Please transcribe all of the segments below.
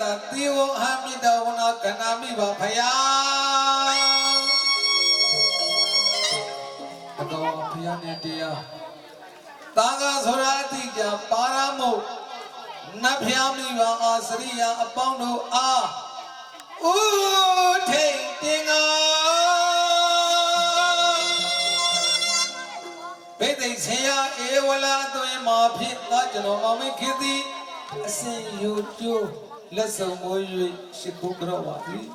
တသီဝံဟမိတဝနာကနာမိပါဖယားအတော်ဖယားနဲ့တရားတာဃာဆိုတာအတိကြပါရမုတ်နတ်ဖျားမိပါအာစရိယအပေါင်းတို့အားဥထိန်တင်ငါဘိသိက်ဆရာဧဝလာသွင်းမှာဖြစ်သာကျွန်တော်မောင်မင်းခေသည်အစဉ်ယူကျိုး လက်ဆောင်မွေး၍ရှိခိုးကြောပါသည်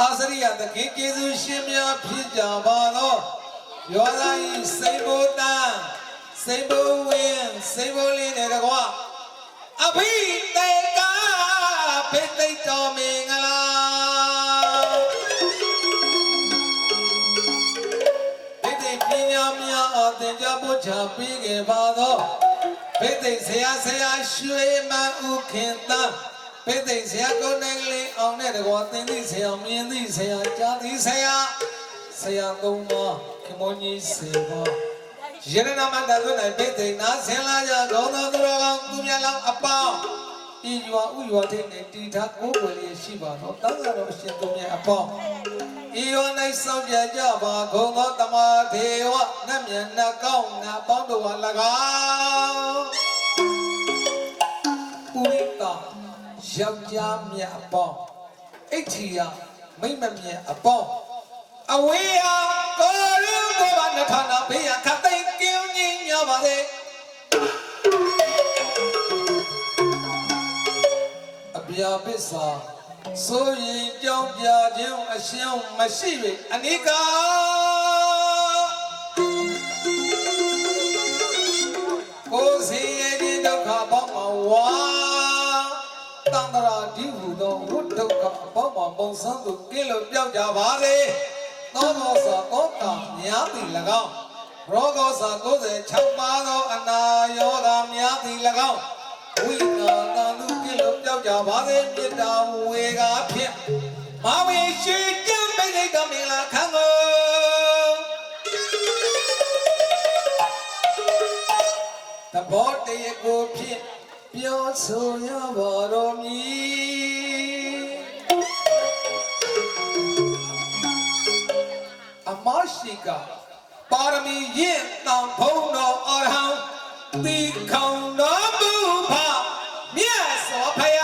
အာစရိယသခင်ကျေးဇူးရှင်များဖြစ်ကြပါသောယောဇာဤစိန်ဘုတန်စိန်ဘဝင်းစိန်ဘလေးနဲ့တကွာအဘိတေကဖိသိတ်တော်မင်္ဂလာဖိသိတ်ပညာများအသင်ကြားပို့ချပေးခဲ့ပါသောဖိသိတ်ဆရာဆရာရွှေမန်းဦးခင်သား ဖိသိတ်ဆရာကိုနိုင်လေးအောင်တဲ့တကွာသင်သည့်ဆရာမြင်သည့်ဆရာကြားသည့်ဆရာဆရာသုံးပါခင်မွန်ကြီးစေပါယရနာမတသွ၌ပိသိနာဆင်လာကြဂေါသောသူတော်ကောင်းသူမြတ်လောင်းအပေါင်းဤရွာဥရွာထိတ်နဲ့တီထားကိုယ်ွယ်လေးရှိပါတော့တန်ဃာတော်အရှင်သူမြတ်အပေါင်းဤရွာ၌စောင့်ကြကြပါဂုံသောတမထေဝနတ်မြတ်နတ်ကောင်းနာပေါင်းတို့ဟာ၎င်းဥရိတာ ယောက်ျားမြတ်အပေါင်းအိဋ္ဌိယမိမ့်မမြတ်အပေါင်းအဝေးဟာကိုရုံးကိုပါနှခါနာဘေးရခတ်သိမ်းကင်းကြီးညပါစေအပြာပစ္စာဆိုရင်ကြောင်းပြခြင်းအရှင်းမရှိ၍အနိကာကို န္တရာဒီဟုသောဝိဒုက္ခအပေါင်းမှာပုံစံသူကင်းလို့ပြောက်ကြပါစေသောသောသာသောတာများသည်၎င်းရောဂောသာ96ပါးသောအနာယောဂများသည်၎င်းဝိနာတန်သူပြည့်လို့ပြောက်ကြပါစေမေတ္တာဝေကားဖြင့်မဝေရှိကြံပိဋိကမင်္ဂလာခံကိုတဘောတရေကိုဖြင့် ပြောဆိုရပါတော်မူအမရှိကပါရမီရင့်တောင်ဖုံးတော်အရဟံတိခေါင်တော်မူဖမြတ်စွာဘုရား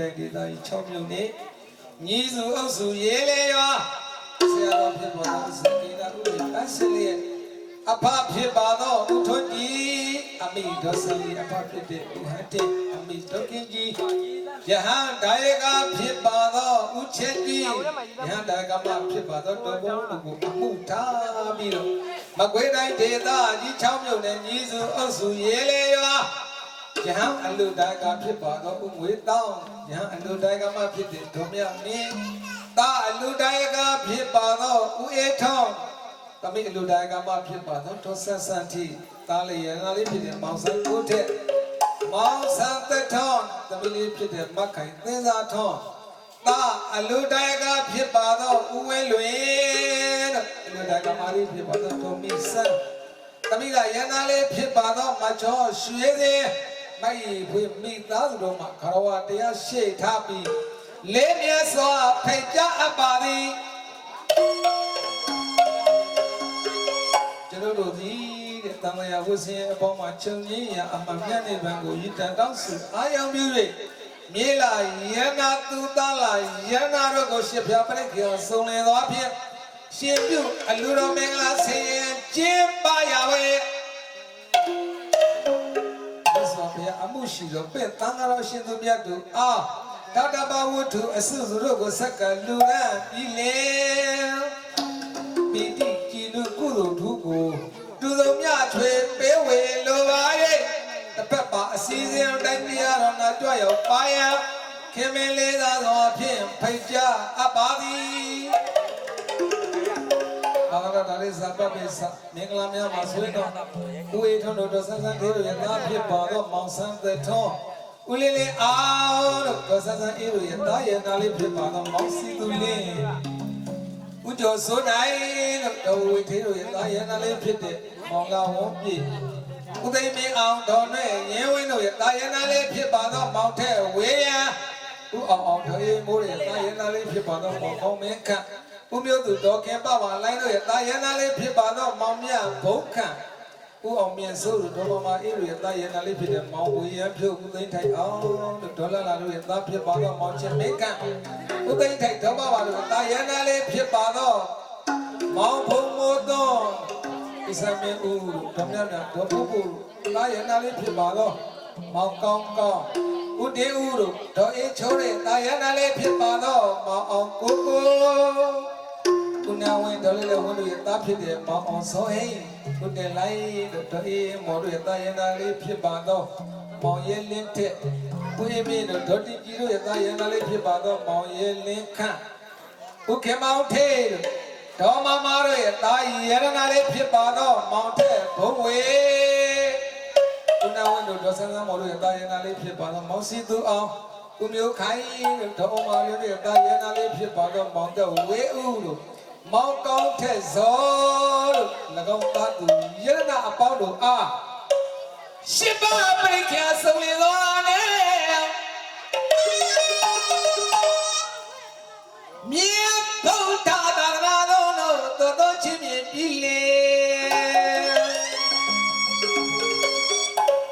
တိုင်းဒေသကြီး6မြို့နယ်ညီစုအုပ်စုရေးလေရွာဆရာတော်ဖြစ်ပေါ်သောစကေတာဥပ္ပပတ်စလျက်အဖဖြစ်ပါသောဥထွန်းကြီးအမိဒေါဆလီအဖဖြစ်တဲ့ဥဟတ်တဲ့အမိဒေါကင်းကြီးယဟန်ဒါယကဖြစ်ပါသောဥချက်ကြီးယဟန်ဒါယကမဖြစ်ပါသောတော်ဘုံတို့ကိုအမှုထားပြီးတော့မကွေးတိုင်းဒေသကြီး6မြို့နယ်ညီစုအုပ်စုရေးလေရွာ ယဟန်အလုဒါယကဖြစ်ပါသောဥငွေတောင်းယဟန်အလုဒါယကမဖြစ်တဲ့ဒုမြမင်းတာအလုဒါယကဖြစ်ပါသောဥအေထောင်းတမိအလုဒါယကမဖြစ်ပါသောဒေါဆက်ဆန်တီတားလေရနာလေးဖြစ်တဲ့မောင်ဆန်းကိုထက်မောင်ဆန်းသက်ထောင်းတမိလေးဖြစ်တဲ့မက်ခိုင်သင်းစာထောင်းတာအလုဒါယကဖြစ်ပါသောဥဝဲလွင်တဲ့အလုဒါယကမလေးဖြစ်ပါသောဒေါမီဆန်းတမိကရနာလေးဖြစ်ပါသောမချောရွှေသေး မိုက်ဖွေမိသားစုတော်မှာခရဝတရားရှေ့ထားပြီးလေးမြတ်စွာဖိတ်ကြားအပ်ပါသည်ကျွန်တော်တို့ဒီတဲ့တန်လျာဝဆင်းအပေါင်းမှာခြုံငင်းရာအမှန်မြတ်နိဗ္ဗာန်ကိုရည်တန်တောင်းစုအာယံပြု၍မြေလာယန္နာသူသားလာယန္နာတို့ကိုရှစ်ဖျားပြိခေဆုံးလင်သောဖြင့်ရှင်ပြုအလူတော်မင်္ဂလာဆင်ရင်ကျင်းပါရဝေ စွာဘုရားအမှုရှိသောပဲ့တန်ဃာတော်ရှင်သူမြတ်တို့အားဒေါက်တာဘဝတ္ထုအစုစုတို့ကိုဆက်ကလူရန်ပြီးလေပိတိကြည်လူကုသိုလ်ထုကိုတူစုံမြထွေပေးဝေလိုပါရဲ့တစ်ဖက်ပါအစည်းအဝေးတိုင်းတရားတော်တော်နာကြွရောက်ပါယံခင်မင်းလေးသာသောဖြင့်ဖိတ်ကြားအပ်ပါသည် ပတ်ပိစမင်္ဂလာများမှာဆွေးတော်ဦးအေထွန်းတို့ဆန်းဆန်းသေးတို့ရဲ့သားဖြစ်ပါသောမောင်ဆန်းသက်ထွန်းဦးလေးလေးအောင်တို့ဒေါ်ဆန်းဆန်းအေးတို့ရဲ့သားရဲ့သားလေးဖြစ်ပါသောမောင်စီသူလင်းဥကျော်စိုးနိုင်လို့တော်ဝေသေးတို့ရဲ့တာယနာလေးဖြစ်တဲ့မောင်လာဝုံးပြည့်ဥသိမ်းမင်းအောင်တော်နဲ့ရင်းဝင်းတို့ရဲ့တာယနာလေးဖြစ်ပါသောမောင်ထဲဝေယံဥအောင်အောင်တော်ရေးမိုးရဲ့တာယနာလေးဖြစ်ပါသောမောင်ကောင်းမင်းခန့် ဥမျိုးသူတော်ခင်ပပါလိုင်းတို့ရဲ့တာယနာလေးဖြစ်ပါသောမောင်မြဘုံခန့်ဥအောင်မြင့်စိုးတို့ဒေါ်မမအေးတို့ရဲ့တာယနာလေးဖြစ်တဲ့မောင်ဝေယံဖြုတ်ဥသိမ်းထိုက်အောင်တို့ဒေါ်လာလာတို့ရဲ့တာဖြစ်ပါသောမောင်ချင်းမင်းခန့်ဥသိမ့်ထိုက်တော့ပါပါလို့တာယနာလေးဖြစ်ပါတော့မောင်ဖုံမိုးသောဣသမေဥဓမ္မမြတ်ဒေါ်ဖုပုတာယနာလေးဖြစ်ပါတော့မောင်ကောင်းကောင်းဥတေဥတို့ဒေါ်အေးချိုးတဲ့တာယနာလေးဖြစ်ပါတော့မောင်အောင်ကိုကို ကုနာဝင်ဒေါ်လေးလည်းဝန်လို့ရတာဖြစ်တဲ့မောင်အောင်စောဟိဥတေလိုက်တို့ဒေါ်အေးမော်တို့ရတာယနာလေးဖြစ်ပါတော့မောင်ရဲလင်းတဲ့ကိုရင်မင်းတို့ဒေါ်တီကြီးတို့ရဲ့တာယန္တာလေးဖြစ်ပါတော့မောင်ရဲလင်းခန့်ဥခေမောင်ထေးတို့ဒေါ်မမတို့ရဲ့တာယရနာလေးဖြစ်ပါတော့မောင်ထက်ဘုံဝေဦးနာဝန်တို့ဒေါ်ဆန်းဆန်းမော်တို့ရဲ့တာယန္တာလေးဖြစ်ပါတော့မောင်စီသူအောင်ဦးမျိုးခိုင်တို့ဒေါ်အောင်မလေးတို့ရဲ့တာယန္တာလေးဖြစ်ပါတော့မောင်တက်ဝေဦးတို့ မောင်ကောင်းထက်ဇောတို့၎င်းသားသူယရနာအပေါင်းတို့အားရှင်ပါပရိက္ခာဆုံးလေသွားနဲ့မြေဘုရားသာသနာတော်တို့တော်တော်ချင်းမြင်ပြီလေ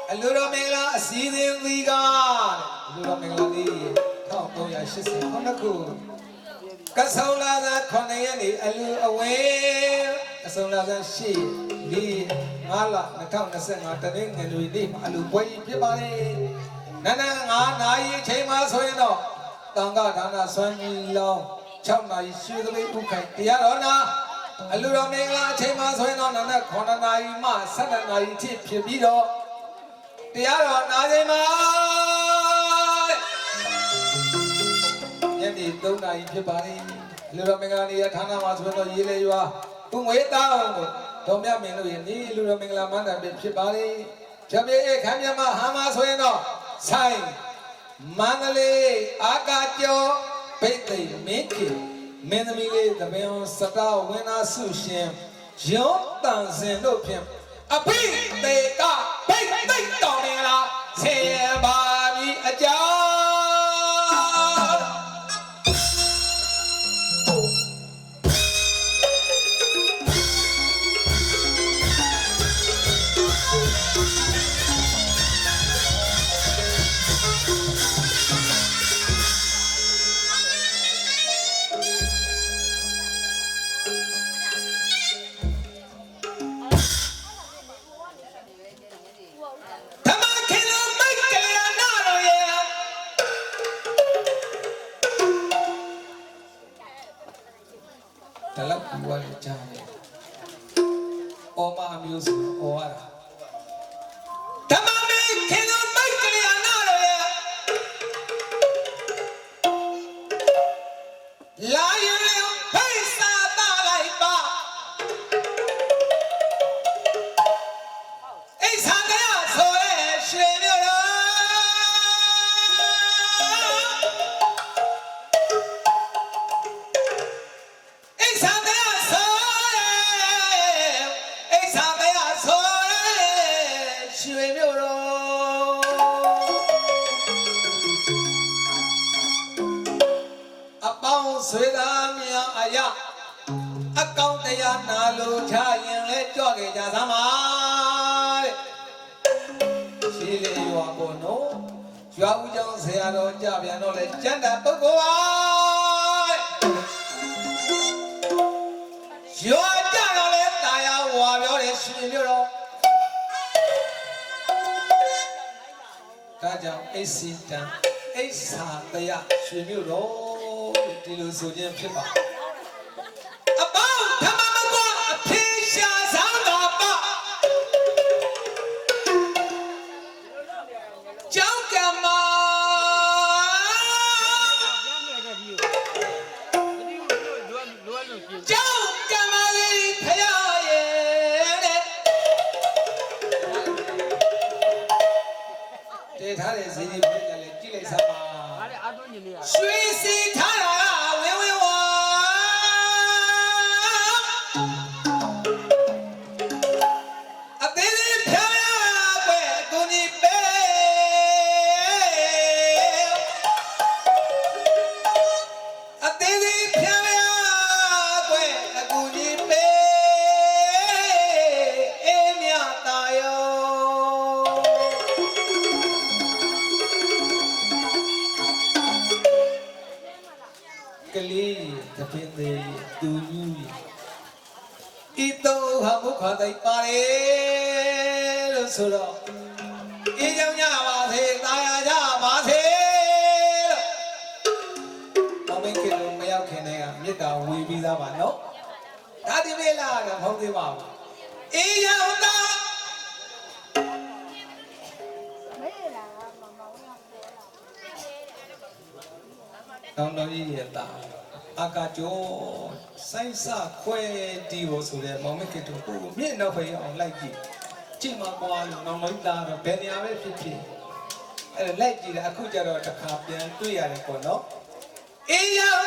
အလိုတော်မင်္ဂလာအစည်းအဝေးသီးကအလိုတော်မင်္ဂလာလေး1389ခု ကဆောင်းလာသာ9ရက်နေ့အလူအဝဲအစုံလာသာ8 4 5လ2025တနင်္ဂနွေနေ့မှာအလူပွဲကြီးဖြစ်ပါလေနန9နာရီအချိန်မှာဆိုရင်တော့တန်ခါဒါနဆွမ်းကြီးလောင်း6နာရီရွှေသပိတ်ဥခိုင်တရားတော်နာအလူတော်မင်္ဂလာအချိန်မှာဆိုရင်တော့နန9နာရီမှ12နာရီထိဖြစ်ပြီးတော့တရားတော်နာချိန်မှာ 3နာရီဖြစ်ပါလေအလူတော်မင်္ဂလာနေ့ရဌာနမှာဆိုရင်တော့ရေးလေရွာဥငွေတောင်းကိုတော်မြတ်မင်းတို့ရဲ့နေ့လူတော်မင်္ဂလာမန္တပဲဖြစ်ပါလေ။ဂျမေအခမ်းမြတ်မဟာမဆိုရင်တော့ဆိုင်မန္တလေးအာကာကျော်ဘိတ်သိမ်မင်းကြီးမင်းသမီးလေးသမင်စတာဝင်းနာဆုရှင်ရုံးတန်စင်တို့ဖြင့်အပိတေကဘိတ်သိမ်တော်မင်္ဂလာဆေးပါပြီအကြောင်း အော်မ င်းဆွေသားများအရာအကောင့်တရားနာလို့ချရင်လဲကြွခဲ့ကြသမှာတဲ့ရှိလေရွာပေါ်နော်ရွာဦးကျောင်းဆရာတော်ကြပြန်တော့လဲကျန်တာပုဂ္ဂိုလ်ပါတဲ့ရွာကြတော့လဲတာယာဝါပြောတယ်ရှင်မြို့တော်ဒါကြောင့်အိစီတံအိဆာတရားရှင်မြို့တော် ဒီလိုဆိုခြင်းဖြစ်ပါအပေါင်းဓမ္မမကွာအဖေရှာဆောင်တော်ပါကျောင်းကံမကျောင်းကံမလေးဖရာရဲ့တဲ့တည်ထားတဲ့ဇင်းကြီးပြည့်တယ်လေကြည့်လိုက်စမ်းပါဟာတဲ့အာတွင်းကြီးလေးอ่ะ ရွှေ ဆိုတော့အေးချမ်းကြပါစေတာယာကြပါစေလို့မမခင်လုံးမရောက်ခင်တည်းကမေတ္တာဝေပြီးသားပါနော်ဒါဒီမေလာကမဟုတ်သေးပါဘူးအေးချမ်းတာတောင်းတကြီးရဲ့တာအာကာကျော်စိုင်းစခွဲတီးဖို့ဆိုတဲ့မောင်မခင်တို့ကိုမြင့်နောက်ဖေးအောင်လိုက်ကြည့် ကြည့်မှာပွားလို့နောင်လိုက်တာတော့ဘယ်နေရာပဲဖြစ်ဖြစ်အဲ့ဒါလိုက်ကြည့်တယ်အခုကျတော့တစ်ခါပြန်တွေ့ရတယ်ပေါ့နော်အေးရော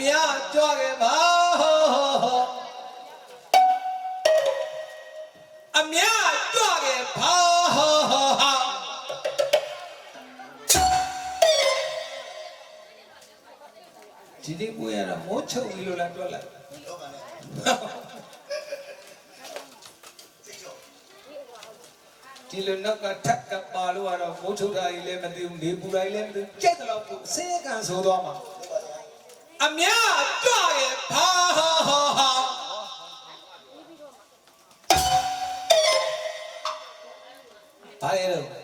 မြတ်တွားခဲ့ပါအမြတ်တွားခဲ့ပါဒီနေ့ကိုရတာမိုးချုပ်ပြီလို့လားတွက်လိုက်ဒီလိုနောက်ကထက်ကပါလို့ကတော့မိုးချုပ်တာကြီးလည်းမသိဘူးနေပူတာကြီးလည်းမသိဘူးကြက်တယ်လို့ပူစေးကန်ဆိုသွားမှာ အမြတ်တွားခဲ့ပါဘာလဲလို့တရားဓမ္မဆိုတာ